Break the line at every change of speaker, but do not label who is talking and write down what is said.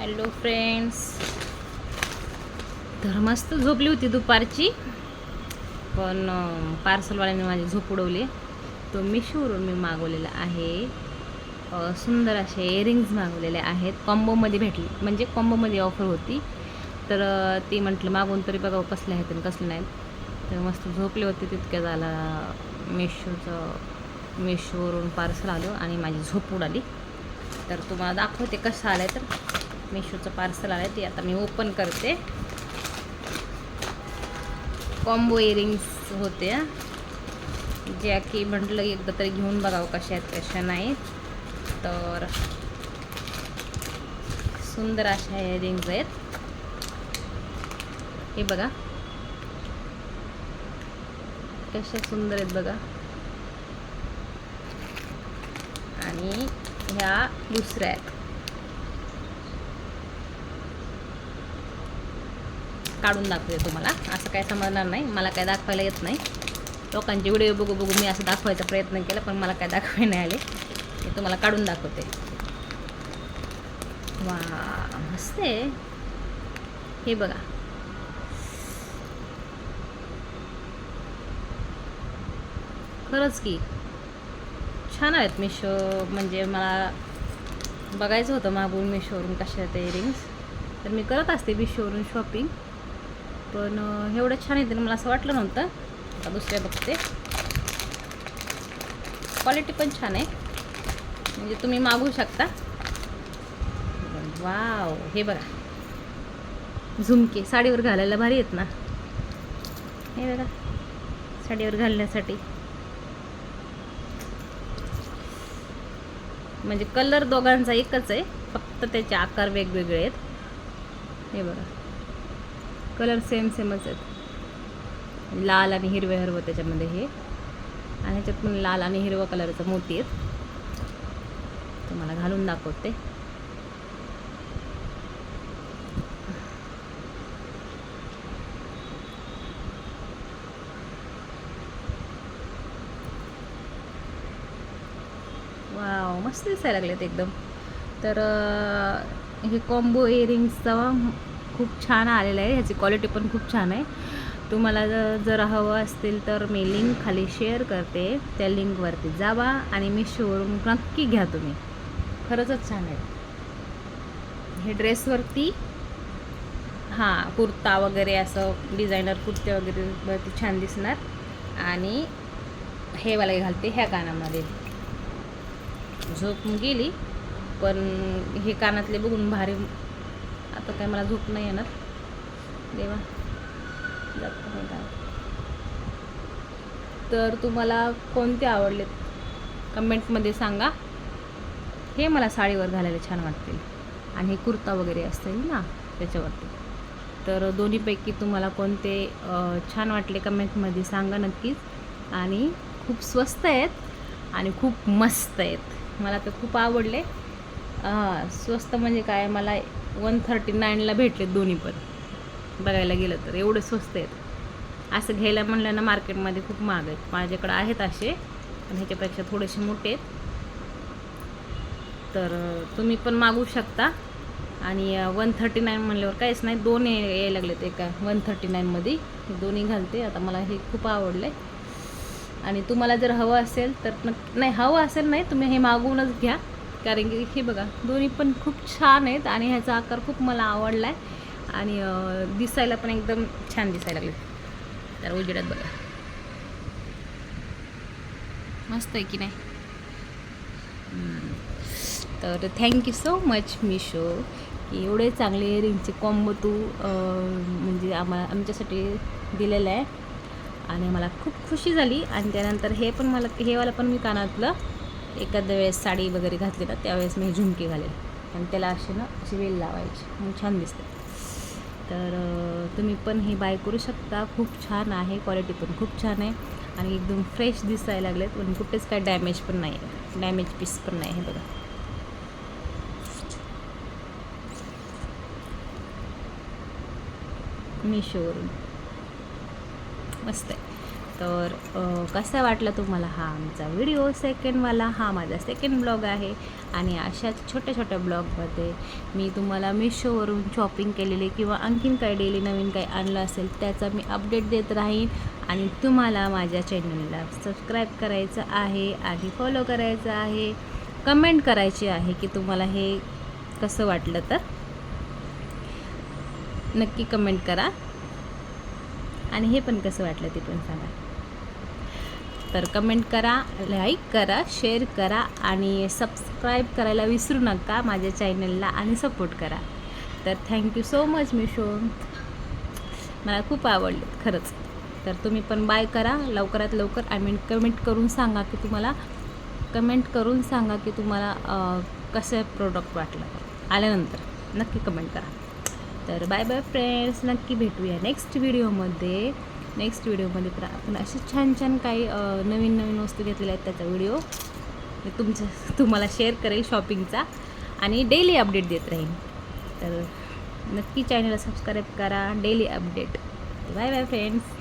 Hello friends तर मस्त झोपली होती दुपारची पण पार्सलवाल्याने माझी झोप उडवली. तो मिशोवरून मी मागवलेला आहे. सुंदर असे इयरिंग्ज मागवलेले आहेत. कॉम्बोमध्ये भेटले. म्हणजे कॉम्बोमध्ये ऑफर होती. तर ती म्हटलं मागून तरी बघा कसले आहेत आणि कसले नाहीत. तर मस्त झोपले होते तितक्या झाला मिशोचं मिशोवरून पार्सल आलं आणि माझी झोप उडाली. तर तुम्हाला दाखवते कसं आलं आहे मिशोचं पार्सल आलं आहे ते आता मी ओपन करते. कॉम्बो इयरिंग्स होत्या ज्या की म्हटलं एकदा तरी घेऊन बघावं कशा आहेत कशा नाहीत. तर सुंदर अशा इयरिंग्ज आहेत. हे बघा. कशा सुंदर आहेत बघा. आणि ह्या दुसऱ्या आहेत. काढून दाखवते तुम्हाला. असं काय समजणार नाही. मला काय दाखवायला येत नाही. लोकांचे व्हिडिओ बघू बघू मी असं दाखवायचा प्रयत्न केला पण मला काय दाखवायला नाही आले. मी तुम्हाला काढून दाखवते. वा मस्त आहे. हे बघा. खरंच की छान आहेत मिशो म्हणजे मला बघायचं होतं मागून मिशोवरून कशा ते रिंग्स तर मी करत असते मिशोवरून शॉपिंग पण एवढं छान येते मला असं वाटलं नव्हतं. आता दुसऱ्या बघते. क्वालिटी पण छान आहे. म्हणजे तुम्ही मागवू शकता. वाव हे बघा. झुमके. साडीवर घालायला भारी आहेत ना. हे बघा. साडीवर घालण्यासाठी. म्हणजे कलर दोघांचा एकच आहे. फक्त त्याचे आकार वेगवेगळे आहेत. हे बघा. कलर सेम सेमच आहेत. लाल आणि हिरवे हिरवं त्याच्यामध्ये हे. आणि ह्याच्यात पण लाल आणि हिरवं कलरचं मोती आहेत. तुम्हाला घालून दाखवते. वाव मस्त दिसायला लागलेत एकदम. तर हे कॉम्बो इयरिंग्सचा खूप छान आलेलं आहे. ह्याची क्वालिटी पण खूप छान आहे. तुम्हाला जर जर हवं असतील तर मी लिंक खाली शेअर करते. त्या लिंकवरती जावा आणि मी शोरूम नक्की घ्या तुम्ही. खरंच छान आहे. हे ड्रेसवरती हां कुर्ता वगैरे असं डिझायनर कुर्ते वगैरे वरती छान दिसणार. आणि हे मला घालते ह्या कानामध्ये. झोप गेली पण हे कानातले बघून भारी आता काय मला झोप नाही येणार. देवा जात नाही का तर तुम्हाला कोणते आवडलेत कमेंटमध्ये सांगा. हे मला साडीवर घालायला छान वाटतील. आणि हे कुर्ता वगैरे असतील ना त्याच्यावरती. तर दोन्हीपैकी तुम्हाला कोणते छान वाटले कमेंटमध्ये सांगा नक्कीच. आणि खूप स्वस्त आहेत आणि खूप मस्त आहेत. मला तर खूप आवडले. हां स्वस्त म्हणजे काय? मला वन थर्टी नाईनला भेटले दोन्ही पण. बघायला गेलं तर एवढे स्वस्त आहेत. असं घ्यायला म्हणलं ना मार्केटमध्ये खूप महाग आहेत. माझ्याकडे आहेत असे पण ह्याच्यापेक्षा थोडेसे मोठे आहेत. तर तुम्ही पण मागू शकता. आणि वन थर्टी नाईन म्हणल्यावर काहीच नाही. दोन याय यायला लागलेत एका वन थर्टी नाईनमध्ये. हे दोन्ही घालते. आता मला हे खूप आवडलं. आहे आणि तुम्हाला जर हवं असेल तर नक्की नाही हवं असेल नाही तुम्ही हे मागवूनच घ्या. कारण की हे बघा दोन्ही पण खूप छान आहेत आणि ह्याचा आकार खूप मला आवडला आहे आणि दिसायला पण एकदम छान दिसायला लागले. तर उजेडात बघा. मस्त आहे की नाही? तर थँक्यू सो मच मिशो की एवढे चांगले रिंगचे कॉम्बो तू म्हणजे आम्हाला आमच्यासाठी दिलेलं आहे. आणि मला खूप खुशी झाली. आणि त्यानंतर हे पण मला हेवाला पण मी कानातलं. एखाद्या वेळेस साडी वगैरे घातली ना त्यावेळेस मी झुमकी झुमके घालेल. आणि त्याला अशी ना अशी वेल लावायची. मग छान दिसते. तर तुम्ही पण हे बाय करू शकता. खूप छान आहे क्वालिटी पण खूप छान आहे. आणि एकदम फ्रेश दिसायला लागलेत पण कुठेच काय डॅमेज पण नाही आहे. डॅमेज पीस पण नाही हे बघा. मिशोवरून मस्त आहे. तर कसा वाटला तुम्हाला हा आमचा व्हिडिओ? सेकंडवाला हा माझा सेकंड ब्लॉग आहे. आणि अशाच छोट्या छोट्या ब्लॉगमध्ये मी तुम्हाला मिशोवरून शॉपिंग केलेली किंवा आणखीन काही डेली नवीन काही आणलं असेल त्याचा मी अपडेट देत राहीन. आणि तुम्हाला माझ्या चॅनलला सबस्क्राईब करायचं आहे आणि फॉलो करायचं आहे. कमेंट करायची आहे की तुम्हाला हे कसं वाटलं तर. नक्की कमेंट करा. आणि हे पण कसं वाटलं ते पण सांगा. तर कमेंट करा लाईक करा शेअर करा आणि सबस्क्राईब करायला विसरू नका माझ्या चॅनलला आणि सपोर्ट करा. तर थँक्यू सो मच मिशो. मला खूप आवडले खरंच. तर तुम्ही पण बाय करा लवकरात लवकर आय मीन कमेंट करून सांगा की तुम्हाला कमेंट करून सांगा की तुम्हाला कसं प्रोडक्ट वाटलं. आल्यानंतर नक्की कमेंट करा. तर बाय बाय फ्रेंड्स नक्की भेटूया नेक्स्ट व्हिडिओमध्ये नेक्स्ट व्हिडिओमध्ये पण आपण असे छान छान काही नवीन नवीन वस्तू घेतलेल्या आहेत त्याचा व्हिडिओ मी तुमच्या तुम्हाला शेअर करेल शॉपिंगचा आणि डेली अपडेट देत राहीन. तर नक्की चॅनलला सबस्क्राईब करा daily update bye bye friends